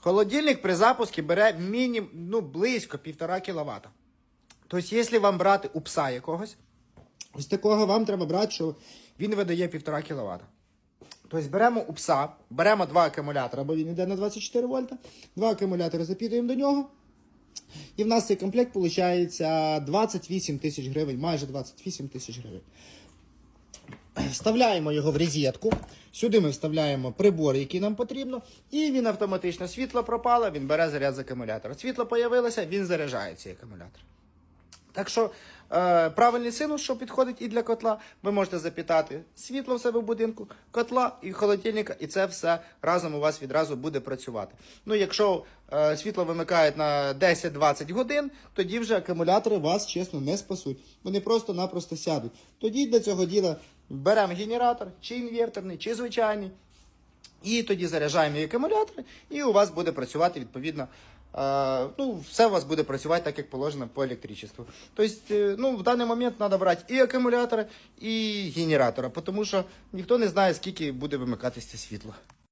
Холодильник при запуску бере мінімум ну, близько 1,5 кВт. Тобто, якщо вам брати у пса якогось, ось такого вам треба брати, що він видає 1,5 кВт. Тобто беремо у пса, беремо два акумулятори, бо він йде на 24 вольта. Два акумулятори запітуємо до нього. І в нас цей комплект виходить 28 тисяч гривень, майже 28 тисяч гривень. Вставляємо його в розетку. Сюди ми вставляємо прибор, який нам потрібно, і він автоматично світло пропало, він бере заряд з акумулятора. Світло появилося, він заряджає цей акумулятор. Так що е, правильний синус, що підходить і для котла, ви можете запітати світло в себе в будинку, котла і холодильника, і це все разом у вас відразу буде працювати. Ну, якщо е, світло вимикають на 10-20 годин, тоді вже акумулятори вас чесно не спасуть. Вони просто-напросто сядуть. Тоді для цього діла беремо генератор, чи інверторний, чи звичайний. І тоді заряджаємо і акумулятори, і у вас буде працювати відповідно. е, ну, все у вас буде працювати так, як положено по електричеству. Тобто, е, ну, в даний момент треба брати і акумулятори, і генератора, тому що ніхто не знає, скільки буде вимикатися світло.